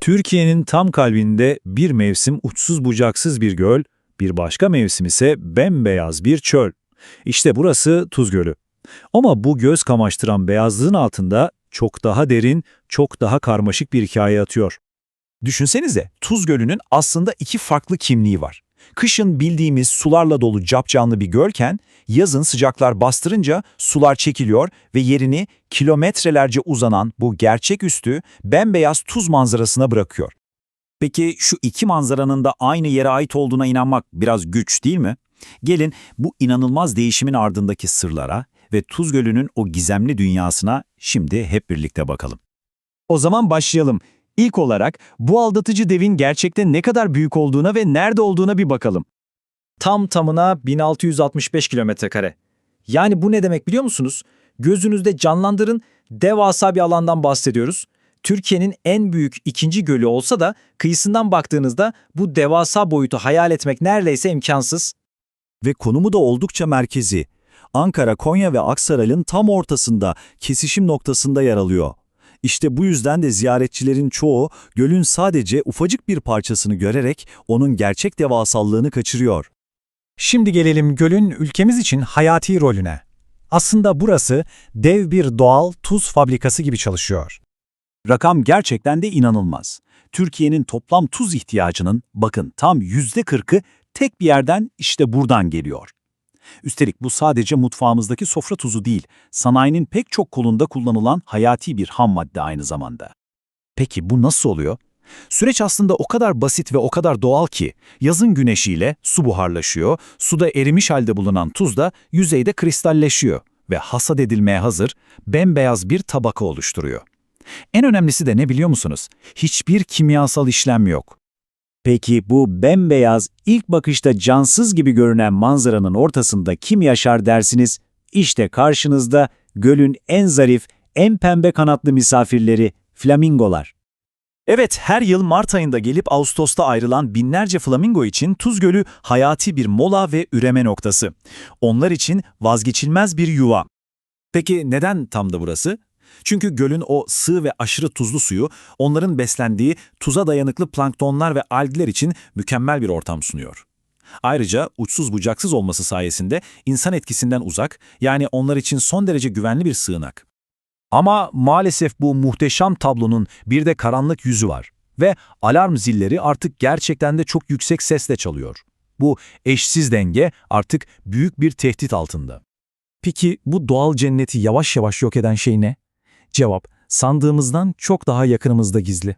Türkiye'nin tam kalbinde bir mevsim uçsuz bucaksız bir göl, bir başka mevsim ise bembeyaz bir çöl. İşte burası Tuz Gölü. Ama bu göz kamaştıran beyazlığın altında çok daha derin, çok daha karmaşık bir hikaye yatıyor. Düşünsenize, Tuz Gölü'nün aslında iki farklı kimliği var. Kışın bildiğimiz sularla dolu capcanlı bir gölken, yazın sıcaklar bastırınca sular çekiliyor ve yerini kilometrelerce uzanan bu gerçeküstü bembeyaz tuz manzarasına bırakıyor. Peki şu iki manzaranın da aynı yere ait olduğuna inanmak biraz güç değil mi? Gelin bu inanılmaz değişimin ardındaki sırlara ve Tuz Gölü'nün o gizemli dünyasına şimdi hep birlikte bakalım. O zaman başlayalım. İlk olarak bu aldatıcı devin gerçekten ne kadar büyük olduğuna ve nerede olduğuna bir bakalım. Tam tamına 1665 kilometre kare. Yani bu ne demek biliyor musunuz? Gözünüzde canlandırın devasa bir alandan bahsediyoruz. Türkiye'nin en büyük ikinci gölü olsa da kıyısından baktığınızda bu devasa boyutu hayal etmek neredeyse imkansız. ve konumu da oldukça merkezi. Ankara, Konya ve Aksaray'ın tam ortasında, kesişim noktasında yer alıyor. İşte bu yüzden de ziyaretçilerin çoğu gölün sadece ufacık bir parçasını görerek onun gerçek devasallığını kaçırıyor. Şimdi gelelim gölün ülkemiz için hayati rolüne. Aslında burası dev bir doğal tuz fabrikası gibi çalışıyor. Rakam gerçekten de inanılmaz. Türkiye'nin toplam tuz ihtiyacının bakın tam %40'ı tek bir yerden işte buradan geliyor. Üstelik bu sadece mutfağımızdaki sofra tuzu değil, sanayinin pek çok kolunda kullanılan hayati bir ham madde aynı zamanda. Peki bu nasıl oluyor? Süreç aslında o kadar basit ve o kadar doğal ki, yazın güneşiyle su buharlaşıyor, suda erimiş halde bulunan tuz da yüzeyde kristalleşiyor ve hasat edilmeye hazır, bembeyaz bir tabaka oluşturuyor. En önemlisi de ne biliyor musunuz? Hiçbir kimyasal işlem yok. Peki bu bembeyaz, ilk bakışta cansız gibi görünen manzaranın ortasında kim yaşar dersiniz? İşte karşınızda gölün en zarif, en pembe kanatlı misafirleri, flamingolar. Evet, her yıl Mart ayında gelip Ağustos'ta ayrılan binlerce flamingo için Tuz Gölü hayati bir mola ve üreme noktası. Onlar için vazgeçilmez bir yuva. Peki neden tam da burası? Çünkü gölün o sığ ve aşırı tuzlu suyu onların beslendiği tuza dayanıklı planktonlar ve algler için mükemmel bir ortam sunuyor. Ayrıca uçsuz bucaksız olması sayesinde insan etkisinden uzak, yani onlar için son derece güvenli bir sığınak. Ama maalesef bu muhteşem tablonun bir de karanlık yüzü var ve alarm zilleri artık gerçekten de çok yüksek sesle çalıyor. Bu eşsiz denge artık büyük bir tehdit altında. Peki bu doğal cenneti yavaş yavaş yok eden şey ne? Cevap, sandığımızdan çok daha yakınımızda gizli.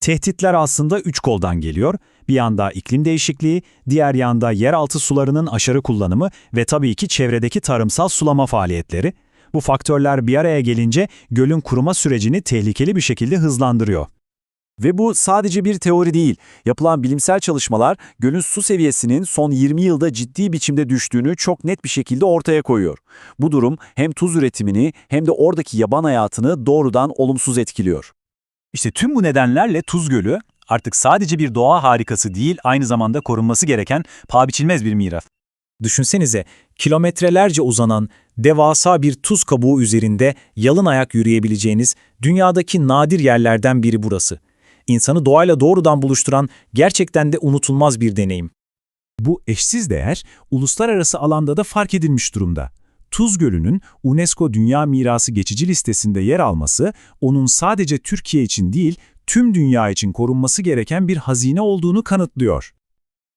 Tehditler aslında üç koldan geliyor. Bir yanda iklim değişikliği, diğer yanda yeraltı sularının aşırı kullanımı ve tabii ki çevredeki tarımsal sulama faaliyetleri. Bu faktörler bir araya gelince gölün kuruma sürecini tehlikeli bir şekilde hızlandırıyor. Ve bu sadece bir teori değil. Yapılan bilimsel çalışmalar gölün su seviyesinin son 20 yılda ciddi biçimde düştüğünü çok net bir şekilde ortaya koyuyor. Bu durum hem tuz üretimini hem de oradaki yaban hayatını doğrudan olumsuz etkiliyor. İşte tüm bu nedenlerle Tuz Gölü artık sadece bir doğa harikası değil, aynı zamanda korunması gereken paha biçilmez bir miras. Düşünsenize kilometrelerce uzanan devasa bir tuz kabuğu üzerinde yalın ayak yürüyebileceğiniz dünyadaki nadir yerlerden biri burası. İnsanı doğayla doğrudan buluşturan gerçekten de unutulmaz bir deneyim. Bu eşsiz değer uluslararası alanda da fark edilmiş durumda. Tuz Gölü'nün UNESCO Dünya Mirası geçici listesinde yer alması, onun sadece Türkiye için değil, tüm dünya için korunması gereken bir hazine olduğunu kanıtlıyor.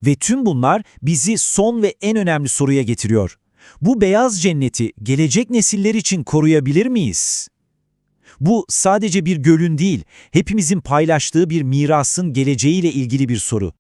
Ve tüm bunlar bizi son ve en önemli soruya getiriyor. Bu beyaz cenneti gelecek nesiller için koruyabilir miyiz? Bu sadece bir gölün değil, hepimizin paylaştığı bir mirasın geleceğiyle ilgili bir soru.